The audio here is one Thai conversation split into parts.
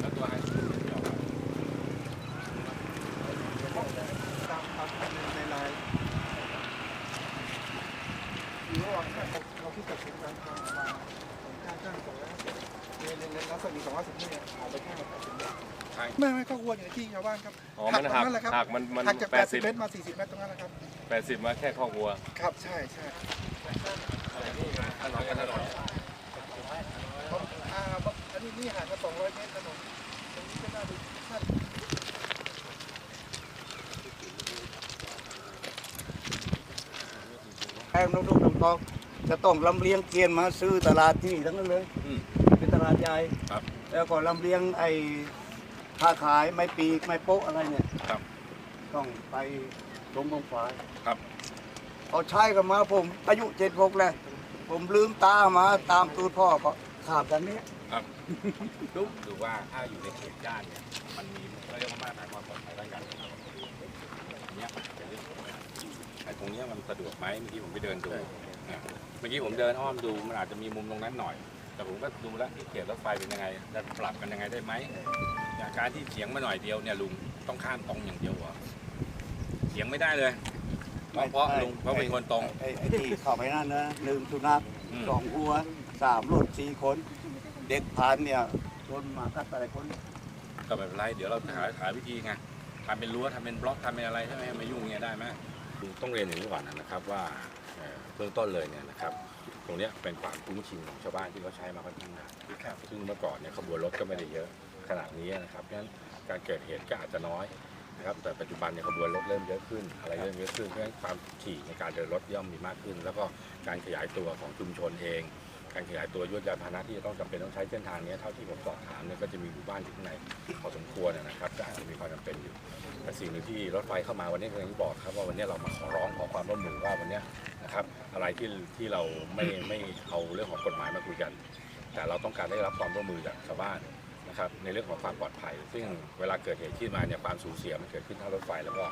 แล้วตัวไฮสคูลที่ออกมาตามตามในไลน์อยู่ระหว่างค่าเราที่ตัดสินการทางมาของค่าจ้างสองร้อยห้าสิบในในในรัศมีสองร้อยสิบนี่เอาไปแค่ตัดสินใช่ไม่ไม่ก็ควรอยู่ในที่ชาวบ้านครับอ๋อมันหักตรงนั้นแหละครับหักมันมันหักจากแปแปดดสิสิบบเมตรมาสี่สิบเมตรตรงนั้นแหละครับแปดสิบมาแค่ข้อวัว ครับใช่ใช่ อะไรนี่ถนนกันถนน ผมอ่าอันนี้นี่ห่างกันสองร้อยเมตรถนนตรงนี้ก็น่าดูท่าน แอ มน้องๆน้องๆจะต้องลำเลียงเกวียนมาซื้อตลาดที่นี่ทั้งนั้นเลยอืม เป็นตลาดใหญ่ครับ แล้วก็ลำเลียงไอ้ค้าขายไม้ปีกไม้โป๊ะอะไรเนี่ยครับ ต้องไปตรงบงฟ้ายครับเขาใช้กันมาผม อายุเจ็ดหกแล้วผมลืมตามาตามตูดพ่อก็ขาบกันเนี้ยดูดูว่าถ้าอยู่ในเขตก้านเนี่ยมันมี สะดวกไหมเมื่อกี้ผมไปเดินดูนะเมื่อกี้ผมเดินอ้อมดูมันอาจจะมีมุมตรงนั้นหน่อย แต่ผมก็ดูแล้วที่เขตรถไฟเป็นยังไงจะปรับกันยังไงได้ไหมอย่างการที่เฉียงมาหน่อยเดียวเนี่ยลุงต้องข้ามตรงอย่างเดียวเหรอเฉียงไม่ได้เลยเพราะเพราะลุงเพราะเป็นคนตรง ไอ้ไอ้ที่เข้าไปนั่นนะลืมสุนัขอืม สองหัวสามรถสี่คน เด็กผ่านเนี่ยชนหมากัดอะไรคนก็ไม่เป็นไรเดี๋ยวเราหาหาวิธีไงทำเป็นรั้วทำเป็นบล็อกทำเป็นอะไรใช่ไหมมายุ่งเงี้ยได้ไหม ต้องเรียนอย่างนี้ก่อนนะครับว่าเอ่อเบื้องต้นเลยเนี่ยนะครับตรงเนี้ยเป็นความคุ้นชินของชาวบ้านที่เขาใช้มาค่อนข้างนานซึ่งเมื่อก่อนเนี่ยขบวนรถก็ไม่ได้เยอะขนาดนี้นะครับเพราะฉะนั้นการเกิดเหตุก็อาจจะน้อยนะครับแต่ปัจจุบันเนี่ยขบวนรถเริ่มเยอะขึ้น อะไรเริ่มเยอะขึ้นเพราะฉะนั้นความถี่ในการเดินรถย่อมมีมากขึ้น แล้วก็การขยายตัวของชุมชนเอง การขยายตัวยวดยานพาหนะที่จะต้องจำเป็นต้องใช้เส้นทางนี้เท่าที่ผมสอบถามเนี่ยก็จะมีหมู่บ้านอยู่ข้างในพอสมควรนะครับก็อาจจะมีความจำเป็นอยู่แต่สิ่งหนึ่งที่รถไฟเข้ามาวันนี้ก็อย่างที่บอกครับว่าวันนี้เรามาขอร้องขอความร่วมมือว่าวันนี้นะครับอะไรที่ที่เราไม่ไม่เอาเรื่องของกฎหมายมาคุยกัน แต่เราต้องการได้รับความร่วมมือจากชาวบ้านนะครับในเรื่องของความปลอดภัย ซึ่งเวลาเกิดเหตุที่มาเนี่ยความสูญเสียมันเกิดขึ้นทั้งรถไฟแล้วก็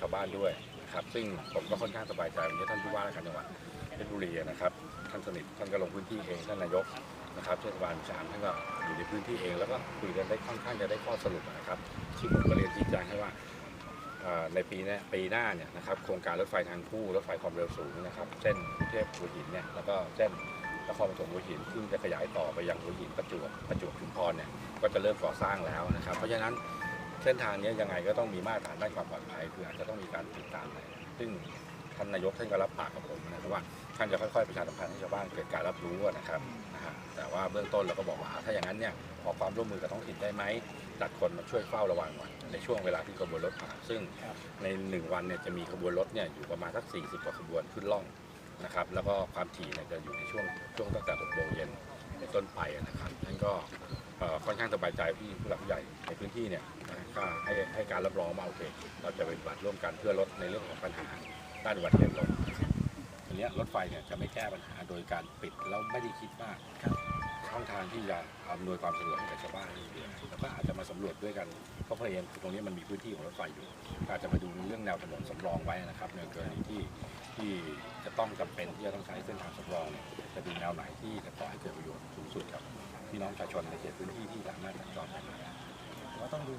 ชาวบ้านด้วยนะครับซึ่งผมก็ค่อนข้างสบายใจวันนี้ท่านผู้ว่าราชการจังหวัดเพชรบุรีนะครับ ท่านสนิทท่านก็ลงพื้นที่เองท่านนายกนะครับเทศบาลสามท่านก็อยู่ในพื้นที่เอง แล้วก็คุยกันได้ค่อนข้างจะได้ข้อสรุปนะครับซึ่ผมก็เรียนชี้แจงให้ว่าในปีนี้ปีหน้าเนี่ยนะครับโครงการรถไฟทางคู่รถไฟความเร็วสูงนะครับเส้นกรุงเทพหัวหินเนี่ยแล้วก็เส้นนครปฐมหัวหินซึ่งจะขยายต่อไปยังหัวหินประจวบประจวบชุมพรเนี่ยก็จะเริ่มก่อสร้างแล้วนะครับ เพราะฉะนั้นเส้นทางนี้ยังไงก็ต้องมีมาตรฐานด้านความปลอดภัยคืออาจจะต้องมีการติดตามซึ่ง ท่านนายกท่านก็รับปากกับผมนะครับว่าท่านจะค่อยๆประชาสัมพันธ์ให้ชาวบ้านเกิดการรับรู้นะครับนะฮะแต่ว่าเบื้องต้นเราก็บอกว่าถ้าอย่างนั้นเนี่ยขอความร่วมมือกับท้องถิ่นได้ไหมจัดคนมาช่วยเฝ้าระวังหน่อยในช่วงเวลาที่ขบวนรถผ่านซึ่งในหนึ่งวันเนี่ยจะมีขบวนรถเนี่ยอยู่ประมาณสัก 40 กว่าขบวนขึ้นล่องนะครับแล้วก็ความถี่เนี่ยจะอยู่ในช่วงช่วงตั้งแต่6โมงเย็นเป็นต้นไปนะครับนั่นก็เอ่อค่อนข้างสบายใจที่ผู้หลักผู้ใหญ่ในพื้นที่เนี่ยนะก็ให้ให้การรับรองมาโอเค เราจะปฏิบัติร่วมกันเพื่อลดในเรื่องของปัญหา ด้านอุบัติเหตุลงนะครับทีเนี้ยรถไฟเนี่ยจะไม่แก้ปัญหาโดยการปิดแล้วไม่ได้คิดว่าช่องทางที่จะอำนวยความสะดวกให้กับชาวบ้านนี่เดียวแล้วก็อาจจะมาสำรวจด้วยกันเพราะเพราะเองตรงนี้มันมีพื้นที่ของรถไฟอยู่ก็อาจจะมาดูเรื่องแนวถนนสำรองไว้นะครับในกรณีที่ที่จะต้องจำเป็นที่จะต้องใช้เส้นทางสำรองเนี่ยจะดูแนวไหนที่จะก่อให้เกิดประโยชน์สูงสุดกับพี่น้องประชาชนในเขตพื้นที่ที่สามารถสัญจรไปมาได้เราต้องดู